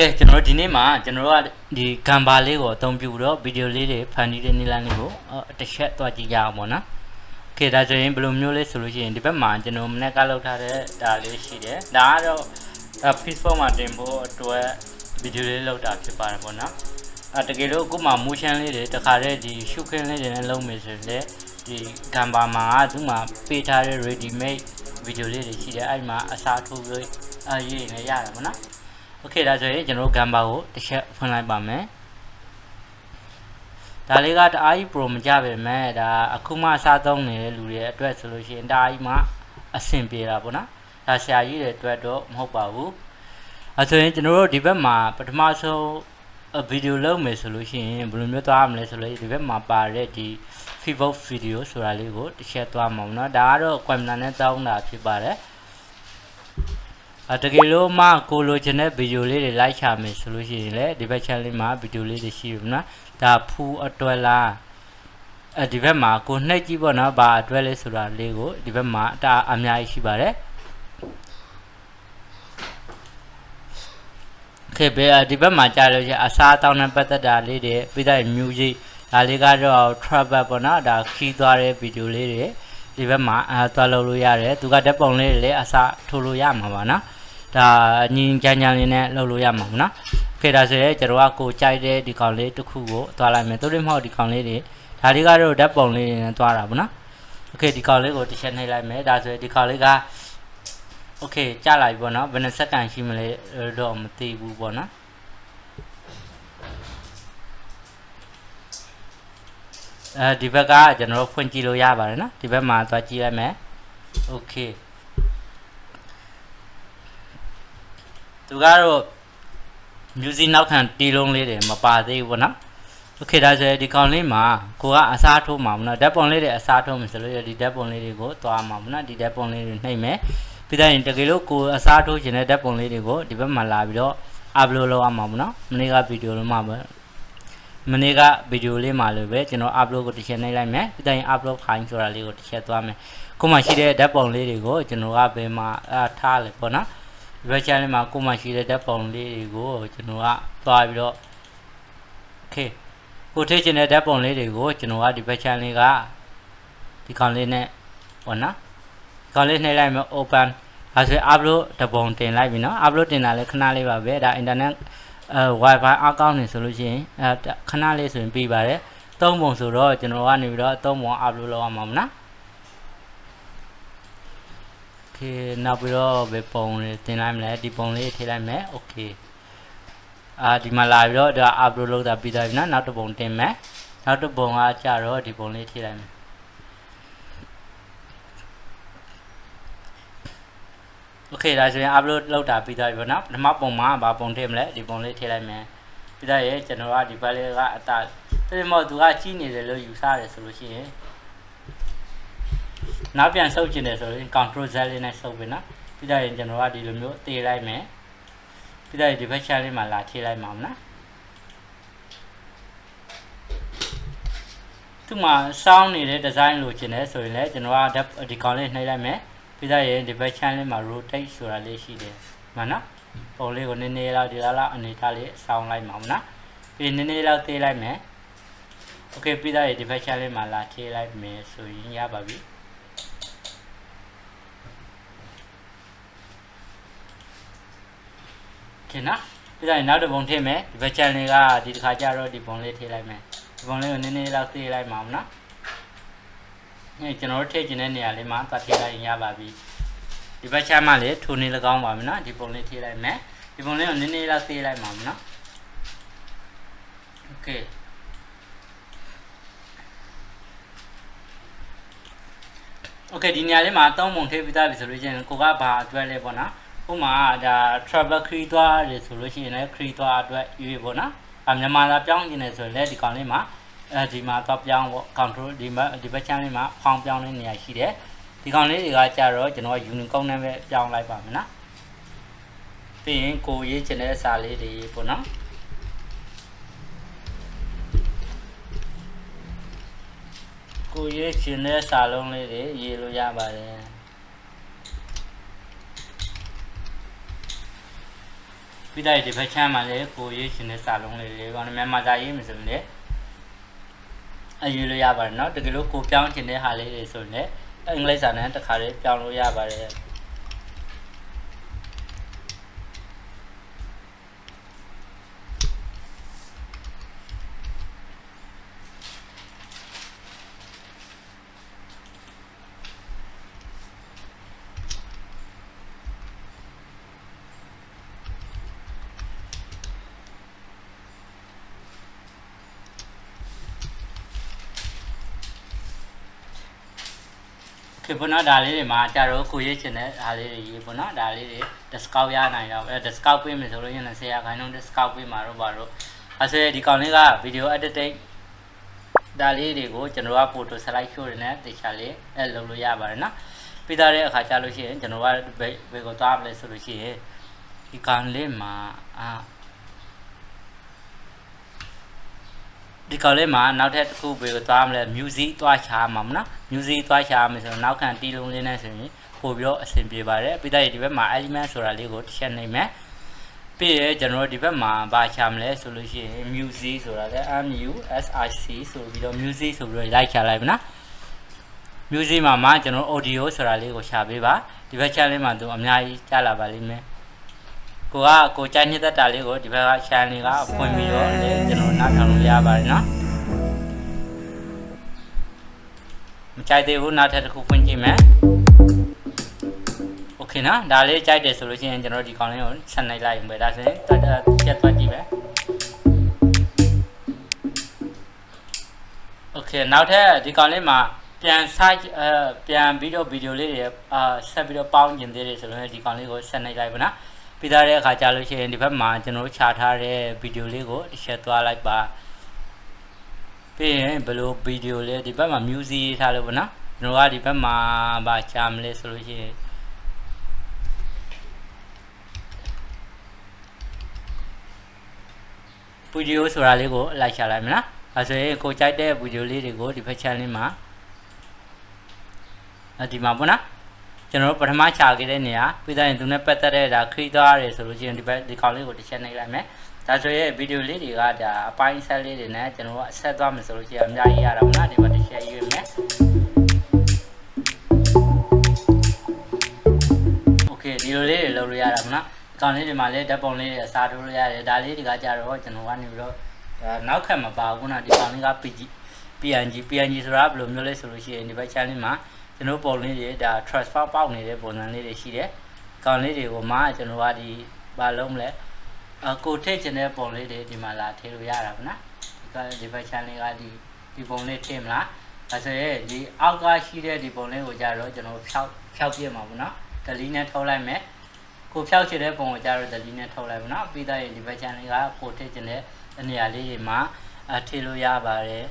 ကဲကျွန်တော်တို့ဒီနေ့မှာကျွန်တော်တို့ကဒီဂမ်ဘာလေးကိုအသုံးပြုတော့ဗီဒီယိုလေးတွေဖန်တီးတဲ့နည်းလမ်းလေးကိုတစ်ချက်သွားကြည့်ကြအောင်ပေါ့နော်ကဲဒါဆိုရင်ဘယ်လိုမျိုးလဲဆိုလို့ရှိရင်ဒီဘက်မှာကျွန်တော်မနေ့ကလောက်ထားတဲ့ဒါလေးရှိတယ်ဒါကတော့ Facebook မှာတင်ဖို့အတွက်ဗီဒီယိုလေးလောက်တာဖြစ်ပါတယ်ပေါ့နော်အဲတကယ်လို့အခုမှ motion လေးတွေတခါတည်းဒီ shooting လေးတွေနဲ့လုပ်မယ်ဆိုရင်ဒီ Canva မှာသူ့မှာပေးထားတဲ့ ready made ဗီဒီယိုလေးတွေရှိတယ်အဲ့မှာအစားထိုးပြီးအရေးနေရတာပေါ့နော် โอเคဒါဆိုရင်ကျွန်တော်တို့ Gamma ကိုတစ်ချက်ဖွင့်လိုက်ပါမယ်ဒါလေးကတအားကြီး pro မကြပါပဲဒါအခုမှစားသုံးနေတဲ့လူတွေအတွက်ဆိုလို့ရှိရင်တအားကြီးမှအဆင်ပြေတာပေါ့နော်ဒါဆရာကြီးတွေအတွက်တော့မဟုတ်ပါဘူးအဲဆိုရင်ကျွန်တော်တို့ဒီဘက်မှာပထမဆုံးဗီဒီယိုလုပ်မယ်ဆိုလို့ရှိရင်ဘယ်လိုမျိုးသွားမလဲဆိုလို့ဒီဘက်မှာပါတဲ့ဒီ Facebook video ဆိုတာလေးကိုတစ်ချက်သွားမှာပေါ့နော်ဒါကတော့ camera နဲ့တောင်းတာဖြစ်ပါတယ် အတကယ်လို့မှကိုလိုချင်တဲ့ဗီဒီယိုလေးတွေလိုက်ချမယ်ဆိုလို့ရှိရင်လည်းဒီဘက် channel မှာဗီဒီယိုလေးတွေရှိပြီနော်ဒါဖူအတွက်လားအဲဒီဘက်မှာကိုနှိပ်ကြည့်ပေါ့နော်ဘာအတွက်လဲဆိုတာလေးကိုဒီဘက်မှာအတာအများကြီးရှိပါတယ်ခေဘယ်ဒီဘက်မှာကြားလို့ရှိရင်အစားအသောက်နဲ့ပတ်သက်တာလေးတွေပြီးတော့ music ဒါလေးကတော့ travel ပေါ့နော်ဒါခီးသွားတဲ့ဗီဒီယိုလေးတွေဒီဘက်မှာအဲသွားလုပ်လို့ရတယ်သူကဓာတ်ပုံလေးတွေလည်းအစားထိုးလို့ရမှာပါနော် ဒါညီကြမ်းကြမ်းလေးနဲ့လုပ်လို့ရမှာပေါ့နော်ခေဒါဆိုရင်ကျွန်တော်ကကိုကြိုက်တဲ့ဒီကောင်လေးတစ်ခုကိုသွားလိုက်မယ်သူတို့မဟုတ်ဒီကောင်လေးတွေဒါလေးကတော့ဓာတ်ပုံလေးတွေနဲ့သွားတာပေါ့နော်โอเคဒီကောင်လေးကိုတစ်ချက်နှိပ်လိုက်မယ်ဒါဆိုရင်ဒီကောင်လေးကโอเคကြာလာပြီပေါ့နော်ဘယ်နှစက္ကန့်ရှိမလဲတော့မသိဘူးပေါ့နော်အဲဒီဘက်ကကျွန်တော်တို့ဖွင့်ကြည့်လို့ရပါတယ်နော်ဒီဘက်မှာသွားကြည့်လိုက်မယ်โอเค သူကတော့ music နောက်ခံတီးလုံးလေးတွေမပါသေးဘူးပေါ့နော်โอเคဒါဆိုရင်ဒီကောင်လေးမှာကိုကအစားထိုးမှာမနော်ဓာတ်ပုံလေးတွေအစားထိုးမယ်ဆိုလို့ဒီဓာတ်ပုံလေးတွေကိုသွားမှာမနော်ဒီဓာတ်ပုံလေးတွေနှိပ်မယ်ပြီးတော့ရင်တကယ်လို့ကိုအစားထိုးခြင်းတဲ့ဓာတ်ပုံလေးတွေကိုဒီဘက်မှာလာပြီးတော့ upload လုပ်ရမှာမနော်မနေ့ကဗီဒီယိုလုံးမှာပဲမနေ့ကဗီဒီယိုလေးမှာလည်းပဲကျွန်တော် upload ကိုတစ်ချက်နှိပ်လိုက်မယ်ပြီးတော့ရင် upload ခိုင်းဆိုတာလေးကိုတစ်ချက်သွားမယ်ကိုမှရှိတဲ့ဓာတ်ပုံလေးတွေကိုကျွန်တော်ကဘယ်မှာအထားလဲပေါ့နော် ဒီဘက် channel မှာကိုမှရှိတဲ့ဓာတ်ပုံလေးတွေကိုကျွန်တော်ကသွားပြီးတော့ okay ကိုထိချင်တဲ့ဓာတ်ပုံလေးတွေကိုကျွန်တော်ကဒီဘက် channel ကဒီကောင်လေးနဲ့ပေါ့နော်ဒီကောင်လေးနှိပ်လိုက်မယ် open ဒါဆိုရင် upload တပုံတင်လိုက်ပြီနော် upload တင်တာလည်းခဏလေးပါပဲဒါ internet အဲ wifi အကောင့်နေဆိုလို့ရှိရင်အဲခဏလေးဆိုရင်ပြီးပါတယ်သုံးပုံဆိုတော့ကျွန်တော်ကနေပြီးတော့သုံးပုံ upload လုပ်ရမှာမနော် okay နောက်ပြီးတော့ဘယ်ပုံလေးတင်လိုက်မလဲဒီပုံလေးထည့်လိုက်မယ် okay အာဒီမှာလာပြီးတော့ဒါ upload လုပ်တာပြီးသွားပြီနော်နောက်တစ်ပုံတင်မယ်နောက်တစ်ပုံကကြတော့ဒီပုံလေးထည့်လိုက်မယ်โอเคဒါဆိုရင် upload လုပ်တာပြီးသွားပြီပေါ့နော်ပထမပုံမှာဘာပုံထည့်မလဲဒီပုံလေးထည့်လိုက်မယ်ပြီးတော့ရေကျွန်တော်ကဒီဘက်လေးကအတာတဲ့မော့သူကကြီးနေတယ်လို့ယူဆတယ်ဆိုလို့ရှိရင် နောက်ပြန်ဆုပ်ချင်တယ်ဆိုရင် control z လေးနဲ့ဆုပ်ပေးနော်ပြီးတော့ရင်ကျွန်တော်ကဒီလိုမျိုးတေးလိုက်မယ်ပြီးတော့ဒီဘက် channel လေးမှာလာထည့်လိုက်မှာမနော်သူမှာစောင်းနေတဲ့ design လိုချင်တယ်ဆိုရင်လည်းကျွန်တော်ကဒီကောင်လေးနှိပ်လိုက်မယ်ပြီးတော့ရင်ဒီဘက် channel လေးမှာ rotate ဆိုတာလေးရှိတယ်မှန်နော်ပုံလေးကိုနည်းနည်းလောက်ဒီလောက်လောက်အနေထားလေးစောင်းလိုက်မှာမနော်ပြီးနည်းနည်းလောက်သေးလိုက်မယ် okay ပြီးတော့ရင်ဒီဘက် channel လေးမှာလာထည့်လိုက်မယ်ဆိုရင်ရပါပြီ โอเคနော်ပြီးတော့နောက်တစ်ပုံထည့်မယ်ဒီဘက် channel ကဒီတစ်ခါကျတော့ဒီပုံလေးထည့်လိုက်မယ်ဒီပုံလေးကိုနည်းနည်းလောက်သေးလိုက်မှာမနော်အဲကျွန်တော်တို့ထည့်ခြင်းတဲ့နေရာလေးမှာသွားထည့်လိုက်ရင်ရပါပြီဒီဘက်ချမ်းမှလည်းထိုးနေ၎င်းပါမယ်နော်ဒီပုံလေးထည့်လိုက်မယ်ဒီပုံလေးကိုနည်းနည်းလောက်သေးလိုက်မှာမနော်โอเคโอเคဒီနေရာလေးမှာသုံးပုံထည့်ပြီးသားပြီဆိုလို့ချင်းကိုကဘာအတွက်လဲပေါ့နော် ဥပမာဒါ travel crew သွားတယ်ဆိုလို့ရှိရင်လည်း crew သွားအတွက်ရွေးပေါ့နော်အမြန်မာသာပြောင်းကျင်တယ်ဆိုရင်လည်းဒီကောင်လေးမှာအဲဒီမှာတော့ပြောင်းပေါ့ control ဒီမှာဒီဘက် channel လေးမှာဖောင်းပြောင်းတဲ့နေရာရှိတယ်ဒီကောင်လေးတွေကကြတော့ကျွန်တော် unicorn နဲ့ပဲပြောင်းလိုက်ပါမယ်နော်ပြီးရင်ကိုရေးချင်တဲ့စာလေးတွေပေါ့နော်ကိုရေးချင်တဲ့စာလုံးလေးတွေရေးလို့ရပါတယ် ပြီးတော့ဒီဘက်ချမ်းမှာလည်းကိုရေးရှင်တဲ့စာလုံးလေးတွေပေါ့နော်မြန်မာစာရေးမယ်ဆိုရင်လည်းအယူလို့ရပါတယ်เนาะတကယ်လို့ကိုပြောင်းချင်တဲ့ဟာလေးတွေဆိုရင်လည်းအင်္ဂလိပ်စာနဲ့တစ်ခါလေးပြောင်းလို့ရပါတယ် ခေပေါ့နော်ဒါလေးတွေမှာကြတော့ကိုရေးချင်တဲ့ဒါလေးတွေရေးပေါ့နော်ဒါလေးတွေ discount ရနိုင်တော့အဲ discount ပေးမယ်ဆိုလို့ရင်လည်း10ရာခိုင်နှုန်း discount ပေးမှာတော့ပါတော့အဲဆိုဒီကောင်လေးက video editing ဒါလေးတွေကိုကျွန်တော်က photo slide show တွေနဲ့တေချာလေးအဲလုပ်လို့ရပါတယ်နော်ပြီးသားတဲ့အခါကျလို့ရှိရင်ကျွန်တော်ကဘယ်ဘယ်ကိုသွားမလဲဆိုလို့ရှိရင်ဒီကောင်လေးမှာအာ ဒီကောင်လေးမှာနောက်ထပ်တစ်ခုဘယ်ကိုသွားမလဲ music သွားချာမှာမနော် music သွားချာမယ်ဆိုတော့နောက်ခံတီးလုံးလေးနဲ့ဆိုရင်ပို့ပြီးတော့အဆင်ပြေပါတယ်ပြီးတော့ဒီဘက်မှာ element ဆိုတာလေးကိုတစ်ချက်နှိပ်မယ်ပြီးရကျွန်တော်ဒီဘက်မှာဘာချာမလဲဆိုလို့ရှိရင် music ဆိုတာလဲ M U S I C ဆိုပြီးတော့ music ဆိုပြီးတော့လိုက်ချလိုက်ပါနော် music မှာမှကျွန်တော် audio ဆိုတာလေးကိုရှာပေးပါဒီဘက် channel မှာသူအများကြီးကြားလာပါလိမ့်မယ် ကိုကကိုကြိုက်နေတဲ့တာလေးကိုဒီဘက်က channel ကဖွင့်ပြီးတော့လည်းကျွန်တော်နားထောင်လို့ရပါတယ်နော်မကြိုက်သေးဘူးနောက်ထပ်တစ်ခုဖွင့်ကြည့်မယ်โอเคနော်ဒါလေးကြိုက်တယ်ဆိုလို့ရှိရင်ကျွန်တော်ဒီကောင်လေးကိုဆက်နိုင်လိုက်မယ်ဒါဆိုရင်တက်တက်ချက်သွားကြည့်မယ်โอเคနောက်ထပ်ဒီကောင်လေးမှာပြန် site အဲပြန်ပြီးတော့ဗီဒီယိုလေးတွေအာဆက်ပြီးတော့ပေါင်းကျင်သေးတယ်ဆိုတော့ဒီကောင်လေးကိုဆက်နိုင်လိုက်ပါနော် ပြီးသားတဲ့အခါကြာလို့ရှိရင်ဒီဘက်မှာကျွန်တော်ခြာထားတဲ့ဗီဒီယိုလေးကိုတစ်ချက်သွားလိုက်ပါပြီးရင်ဘယ်လိုဗီဒီယိုလေးဒီဘက်မှာ music ထားလို့ပေါ့နော်ကျွန်တော်ကဒီဘက်မှာဗာချာမလဲဆိုလို့ရှိရင်ဗီဒီယိုဆိုတာလေးကိုလိုက်ချလိုက်မလားအဲဆိုရင်ကိုကြိုက်တဲ့ဗီဒီယိုလေးတွေကိုဒီဘက် channel မှာအဲဒီမှာပေါ့နော် ကျွန်တော်တို့ပထမခြာခဲ့တဲ့နေရာပြီးသားရင်သူနဲ့ပတ်သက်တဲ့ဒါခရီးသွားရတယ်ဆိုလို့ရှိရင်ဒီဘက်ဒီကောင်လေးကိုတစ်ချက်နှိပ်လိုက်မယ်ဒါဆိုရဲ့ဗီဒီယိုလေးတွေကဒါအပိုင်းဆက်လေးတွေနဲ့ကျွန်တော်တို့အဆက်သွားမယ်ဆိုလို့ရှိရင်အများကြီးရတာမလားဒီမှာတစ်ချက်ရွေးမယ် Okay ဒီလိုလေးတွေလုပ်လို့ရတာမလားဒီကောင်လေးတွေမှာလည်းဓာတ်ပုံလေးတွေအစားထိုးလို့ရတယ်ဒါလေးတွေကကြတော့ကျွန်တော်ကနေပြီးတော့နောက်ခံမပါဘူးနော်ဒီကောင်လေးက PNG PNG PNG ဆိုတာဘယ်လိုမျိုးလဲဆိုလို့ရှိရင်ဒီဘက် channel မှာ ကျွန်တော်ပုံလေးတွေဒါ transfer ပေါက်နေတဲ့ပုံစံလေးတွေရှိတယ်။ကောင်လေးတွေကိုမှကျွန်တော်ကဒီဘာလုံးမလဲအကိုထည့်ချင်တဲ့ပုံလေးတွေဒီမှာလာထည့်လို့ရတာပေါ့နော်။ဒီကဒီဘက် channel ကဒီဒီပုံလေးထည့်မလား။အဲဆိုရင်ဒီအောက်ကရှိတဲ့ဒီပုံလေးကိုကြတော့ကျွန်တော်ဖြောက်ဖြောက်ပြမှာပေါ့နော်။ဒလီနဲ့ထုတ်လိုက်မယ်။ကိုဖြောက်ချင်တဲ့ပုံကိုကြတော့ဒလီနဲ့ထုတ်လိုက်ပါနော်။ပြီးသားရင်ဒီဘက် channel ကကိုထည့်ချင်တဲ့နေရာလေးတွေမှာအထည့်လို့ရပါတယ်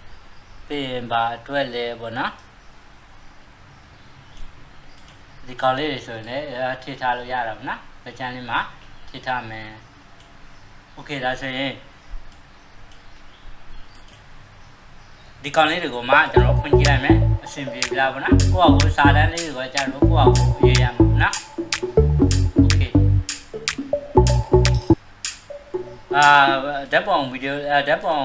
။ပြီးရင်ဘာအတွက်လဲပေါ့နော်။ ဒီကောင်လေးတွေဆိုရင်လည်းထိထားလို့ရတာပေါ့နော်။ကြမ်းလေးမှာထိထားမယ်။ Okay ဒါဆိုရင်ဒီကောင်လေးတွေကိုမှကျွန်တော်ဖွင့်ကြည့်လိုက်မယ်အဆင်ပြေပြီလားပေါ့နော်။ကိုယ့်အကိုစာတန်းလေးတွေကိုကြာတော့ကိုယ့်အကိုရေးရမှာပေါ့နော်။ Okay အာဓာတ်ပုံဗီဒီယိုဓာတ်ပုံ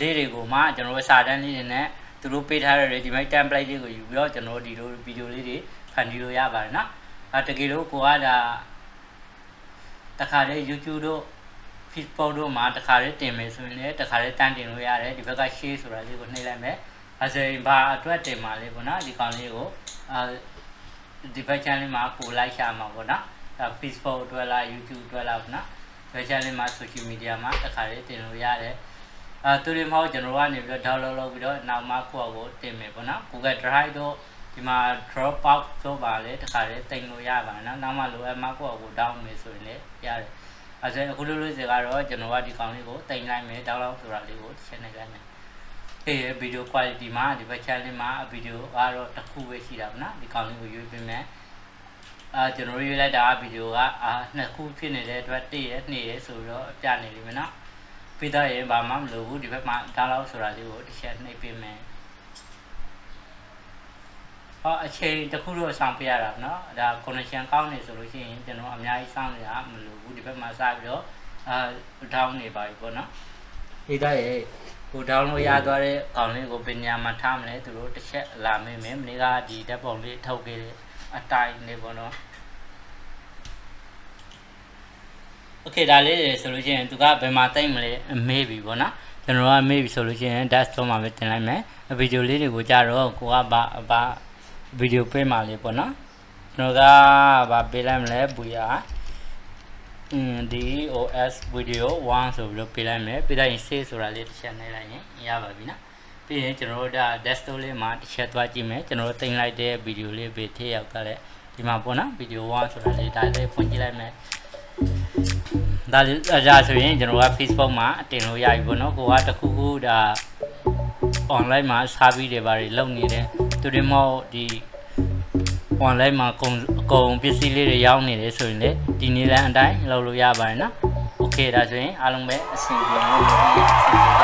လေးတွေကိုမှကျွန်တော်စာတန်းလေးတွေနဲ့သူတို့ပေးထားတဲ့ ready made template လေးကိုယူပြီးတော့ကျွန်တော်ဒီလိုဗီဒီယိုလေးတွေ ဖန်တီးလို့ရပါတယ်နော်အဲတကယ်လို့ကိုကဒါတခါလေ YouTube တို့ Facebook တို့မှာတခါလေတင်မယ်ဆိုရင်လည်းတခါလေတန်းတင်လို့ရတယ်ဒီဘက်က share ဆိုတာလေးကိုနှိပ်လိုက်မယ်အဲဆိုရင်ဘာအတွက်တင်မှာလဲပေါ့နော်ဒီကောင်လေးကိုအဲဒီဘက် channel မှာကိုလိုက်ရှာမှာပေါ့နော်အဲ Facebook အတွက်လား YouTube အတွက်လားပေါ့နော်ဘက် channel မှာ social media မှာတခါလေတင်လို့ရတယ်အဲသူတွေမဟုတ်ကျွန်တော်ကနေပြီးတော့ download လုပ်ပြီးတော့နောက်မှကိုယ့်အကိုတင်မယ်ပေါ့နော် Google Drive တို့ ဒီမှာ drop out ဆိုပါလေတခါလေတင်လို့ရပါနော်နောက်မှလိုအပ်မှကိုယ့်အကို down မယ်ဆိုရင်လည်းရတယ်အဲဆိုအခုလိုလိုစီကတော့ကျွန်တော်ကဒီကောင်လေးကိုတင်လိုက်မယ် download ဆိုတာလေးကိုရှင်းနေလိုက်မယ်အေးဗီဒီယို quality မှာဒီဘက် channel မှာဗီဒီယိုကတော့တစ်ခုပဲရှိတာပေါ့နော်ဒီကောင်လေးကိုရွေးပေးမယ်အာကျွန်တော်ရွေးလိုက်တာဗီဒီယိုကအာနှစ်ခုဖြစ်နေတဲ့အတွက်တည့်ရနှစ်ရဆိုတော့ပြနေလိမ့်မယ်နော်ပြီးတော့ရင်ဘာမှမလိုဘူးဒီဘက်မှာ download ဆိုတာလေးကိုတစ်ချက်နှိပ်ပေးမယ် ဟောအချိန်တစ်ခုတော့ဆောင်ပြရတာเนาะဒါ connection ကောင်းနေဆိုလို့ရှိရင်ကျွန်တော်အများကြီးစောင့်နေတာမလိုဘူးဒီဘက်မှာစပြီးတော့အာဒေါင်းနေပါပြီပေါ့နော်ဒီတော့ရေကိုဒေါင်းလို့ရသွားတဲ့ကောင်လေးကိုပညာမှာထားမလဲသူတို့တစ်ချက်လာမေးမယ်မနေ့ကဒီဓာတ်ပုံလေးထုတ်ခဲ့တဲ့အတိုင်းနေပေါ့နော်โอเคဒါလေးဆိုလို့ရှိရင်သူကဘယ်မှာတိတ်မလဲမေးပြီပေါ့နော်ကျွန်တော်ကမေးပြီဆိုလို့ရှိရင် desktop မှာပဲတင်လိုက်မယ်ဗီဒီယိုလေးတွေကိုကြတော့ကိုကဘာဘာ ဗီဒီယိုပေးမှလေးပေါ့နော်ကျွန်တော်ကဘာပေးလိုက်မလဲဘူရအင်း DOS video 1ဆိုပြီးတော့ပေးလိုက်မယ်ပေးလိုက်ရင် save ဆိုတာလေးတစ်ချက်နှိပ်လိုက်ရင်ရပါပြီနော်ပြီးရင်ကျွန်တော်တို့ဒါ desktop လေးမှာတစ်ချက်သွားကြည့်မယ်ကျွန်တော်တို့တင်လိုက်တဲ့ဗီဒီယိုလေးပေးထည့်ရောက်ခဲ့တဲ့ဒီမှာပေါ့နော်ဗီဒီယို1ဆိုတာလေးဒါလေးဖွင့်ကြည့်လိုက်မယ်ဒါလေးဒါဆိုရင်ကျွန်တော်က Facebook မှာတင်လို့ရပြီပေါ့နော်ကိုကတခုခုဒါ online မှာစားပြီးတွေပါတယ်လုပ်နေတယ် သူတွေမဟုတ်ဒီ online မှာအကုန်အကုန်ပစ္စည်းလေးတွေရောက်နေတယ်ဆိုရင်လေဒီနေ့လမ်းအတိုင်းလုပ်လို့ရပါတယ်နော် Okay ဒါဆိုရင်အားလုံးပဲအဆင်ပြေအောင်လု